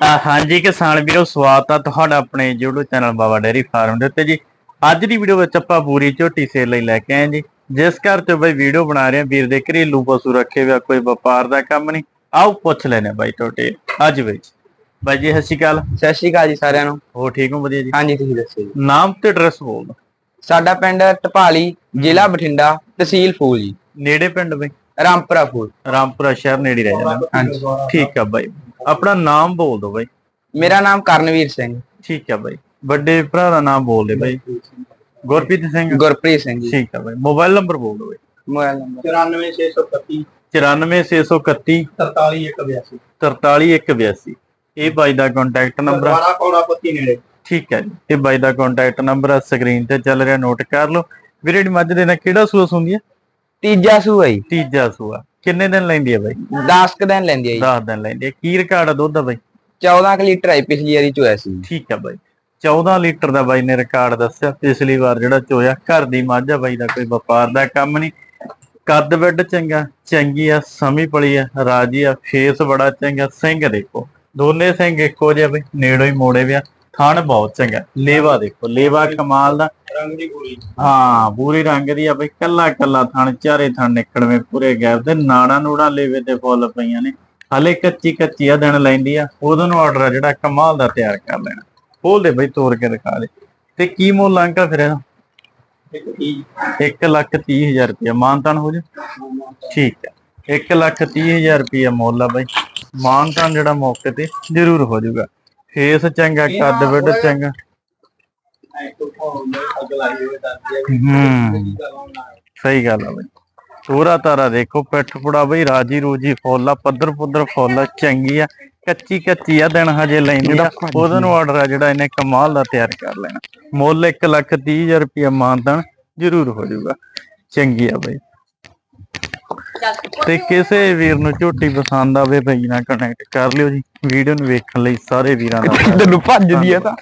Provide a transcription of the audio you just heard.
ਹਾਂਜੀ ਕਿਸਾਨ ਵੀਰੋ ਸਵਾਗਤ ਆ ਤੁਹਾਡਾ ਆਪਣੇ YouTube channel Baba dairy farm ਦੇ ਉੱਤੇ ਜੀ। ਅੱਜ ਦੀ ਵੀਡੀਓ ਵਿੱਚ ਆਪਾਂ ਪੂਰੀ ਝੋਟੀ ਸੇਲ ਲਈ ਲੈ ਕੇ ਆਏ ਜੀ। ਜਿਸ ਘਰ ਤੇ ਬਈ ਵੀਡੀਓ ਬਣਾ ਰਹੇ ਆ ਵੀਰ ਦੇ ਘਰੇਲੂ ਪਸ਼ੂ ਰੱਖੇ ਹੋਇਆ ਕੋਈ ਵਪਾਰ ਦਾ ਕੰਮ ਨਹੀਂ। ਆਓ ਪੁੱਛ ਲੈਨੇ ਬਾਈ ਟੋਟੇ ਅੱਜ ਵਿੱਚ ਬਾਈ ਜੀ ਸਤਿ ਸ਼੍ਰੀ ਅਕਾਲ। ਸਤਿ ਸ਼੍ਰੀ ਅਕਾਲ ਜੀ ਸਾਰਿਆਂ ਨੂੰ। ਹੋ ਠੀਕ ਹੋ ਵਧੀਆ ਜੀ? ਹਾਂਜੀ ਤੁਸੀਂ ਦੱਸੋ ਜੀ। ਨਾਮ ਤੇ ਐਡਰੈਸ ਬੋਲ ਦਿਓ। ਸਾਡਾ ਪਿੰਡ ਟਪਾਲੀ ਜ਼ਿਲ੍ਹਾ ਬਠਿੰਡਾ ਤਹਿਸੀਲ ਫੂਲ ਜੀ। ਨੇੜੇ ਪਿੰਡ ਬਈ? ਰਾਮਪੁਰਾ ਫੂਲ। ਰਾਮਪੁਰਾ ਸ਼ਹਿਰ ਨੇੜੇ ਰਹਿ ਜਾਂਦਾ। ਹਾਂਜੀ। ਠੀਕ ਆ ਬਾਈ। ਆਪਣਾ ਨਾਮ ਬੋਲ ਦਿਓ ਬਾਈ। ਮੇਰਾ ਨਾਮ ਕਰਨਵੀਰ ਸਿੰਘ। ਠੀਕ ਆ ਬਾਈ। ਵੱਡੇ ਭਰਾ ਦਾ ਨਾਮ ਬੋਲ ਦੇ ਬਾਈ। ਗੁਰਪ੍ਰੀਤ ਸਿੰਘ। ਗੁਰਪ੍ਰੀਤ ਸਿੰਘ ਜੀ। ਠੀਕ ਆ ਬਾਈ। ਮੋਬਾਈਲ ਨੰਬਰ ਬੋਲ ਦਿਓ ਬਾਈ। Mobile number. 94631 94631 43182 43182 ਇਹ ਬਾਈ ਦਾ ਕੰਟੈਕਟ ਨੰਬਰ ਆ। ਦੁਆਰਾ ਕੌੜਾ ਪੱਤੀ ਨੇੜੇ। ਠੀਕ ਹੈ ਜੀ। ਇਹ ਬਾਈ ਦਾ ਕੰਟੈਕਟ ਨੰਬਰ ਆ। ਸਕਰੀਨ ਤੇ ਚੱਲ ਰਿਹਾ ਨੋਟ ਕਰ ਲਓ। ਵੀਰੇ ਮੱਝ ਦੇ ਨਾਲ ਕਿਹੜਾ ਸੂਆ ਹੁੰਦੀ ਹੈ ਤੀਜਾ ਸੂਆ ਜੀ। ਤੀਜਾ ਸੂਆ। ਕਿੰਨੇ ਦਿਨ ਲੈਂਦੀ ਹੈ ਬਾਈ? 10 ਕ ਦਿਨ ਲੈਂਦੀ ਹੈ ਜੀ। 10 ਦਿਨ ਲੈਂਦੀ ਹੈ। ਕੀ ਰਿਕਾਰਡ ਆ ਦੁੱਧ ਦਾ ਬਾਈ? 14 ਕ ਲੀਟਰ ਆਈ ਪਿਛਲੀ ਵਾਰੀ ਚੋਇਆ ਸੀ। ਠੀਕ ਹੈ ਬਾਈ। 14 ਲੀਟਰ ਦਾ ਬਾਈ ਨੇ ਰਿਕਾਰਡ ਦੱਸਿਆ। ਪਿਛਲੀ ਵਾਰ ਜਿਹੜਾ ਚੋਇਆ ਘਰ ਦੀ ਮੱਝ ਆ ਬਾਈ ਦਾ ਕੋਈ ਵਪਾਰ ਦਾ ਕੰਮ ਨਹੀਂ। ਕੱਦ ਵੱਡ ਚੰਗਾ ਚੰਗੀ ਆ ਸਮੀ ਪਲੀ ਆ ਰਾਜੀ ਆ ਫੇਸ ਬੜਾ ਚੰਗਾ ਸਿੰਘ ਦੇਖੋ। ਦੋਨੇ ਸਿੰਘ ਇੱਕੋ ਜਿਹੇ ਬਈ ਨੇੜੋ ਹੀ ਮੋੜੇ ਵਿਆ ਥਣ ਬਹੁਤ ਚੰਗਾ ਲੇਵਾ ਦੇਖੋ ਲੇਵਾ ਕਮਾਲ ਦਾ। ਰੰਗ ਦੀ ਗੋਲੀ। ਹਾਂ ਪੂਰੀ ਰੰਗ ਦੀ ਆ ਬਈ ਕੱਲਾ ਕੱਲਾ ਥਣ ਚਾਰੇ ਥਣ ਨਿਕੜਵੇਂ ਪੂਰੇ ਗੈਪ ਤੇ ਨਾੜਾ ਨੂੜਾ ਲੇਵੇ ਤੇ ਫੁੱਲ ਪਈਆਂ ਨੇ। ਹਲੇ ਕੱਚੀ ਕੱਚੀ ਆ ਦਿਨ ਲੈਂਦੀ ਆ ਉਦੋਂ ਨੂੰ ਆਰਡਰ ਆ ਜਿਹੜਾ ਕਮਾਲ ਦਾ ਤਿਆਰ ਕਰ ਲੈਣਾ। ਖੋਲ ਦੇ ਬਈ ਤੋੜ ਕੇ ਦਿਖਾ ਦੇ। ਤੇ ਕੀ ਮੁੱਲ ਅੰਕਲ ਫਿਰ ਇਹਦਾ? ਇੱਕ ਚੀਜ਼ 1 ਲੱਖ 30 ਹਜ਼ਾਰ ਰੁਪਇਆ। ਮਾਨਤਾਨ ਹੋ ਜਾ ਠੀਕ ਹੈ 1 ਲੱਖ 30 ਹਜ਼ਾਰ ਰੁਪਇਆ ਮੁੱਲ ਆ ਬਈ। ਮਾਨਤਾਨ ਜਿਹੜਾ ਮੌਕੇ ਤੇ ਜ਼ਰੂਰ ਹੋ ਜਾਊਗਾ। ਫੇਸ ਚੰਗਾ ਕੱਦ ਵੱਡ ਚੰਗਾ। ਹੀ। ਸਹੀ ਗੱਲ ਆ ਬਈ। ਪੂਰਾ ਤਾਰਾ ਦੇਖੋ ਪਿੱਠ ਪੁੜਾ ਬਈ ਰਾਜੀ ਰੂਜੀ ਫੁੱਲ ਆ ਪੱਧਰ ਪੁੱਧਰ ਫੁੱਲ ਆ, ਚੰਗੀ ਆ ਕੱਚੀ ਕੱਚੀ ਆ ਦਿਨ ਹਜੇ ਲੈਂਦੀ ਆ। ਉਹਦੇ ਨੂੰ ਆਰਡਰ ਆ ਜਿਹੜਾ ਇਹਨੇ ਕਮਾਲ ਦਾ ਤਿਆਰ ਕਰ ਲੈਣਾ। ਮੁੱਲ 1 ਲੱਖ 30 ਹਜ਼ਾਰ ਰੁਪਇਆ ਮਾਨਦਾਨ ਜ਼ਰੂਰ ਹੋ ਜਾਊਗਾ। ਚੰਗੀ ਆ ਬਈ। ਤੇ ਕਿਸੇ ਵੀਰ ਨੂੰ ਝੋਟੀ ਪਸੰਦ ਆਵੇ ਬਈ ਨਾਲ ਕਨੈਕਟ ਕਰ ਲਿਓ ਜੀ। ਵੀਡੀਓ ਨੂੰ ਵੇਖਣ ਲਈ ਸਾਰੇ ਵੀਰਾਂ ਦਾ ਤੈਨੂੰ ਭੱਜਦੀ ਆ ਤਾਂ।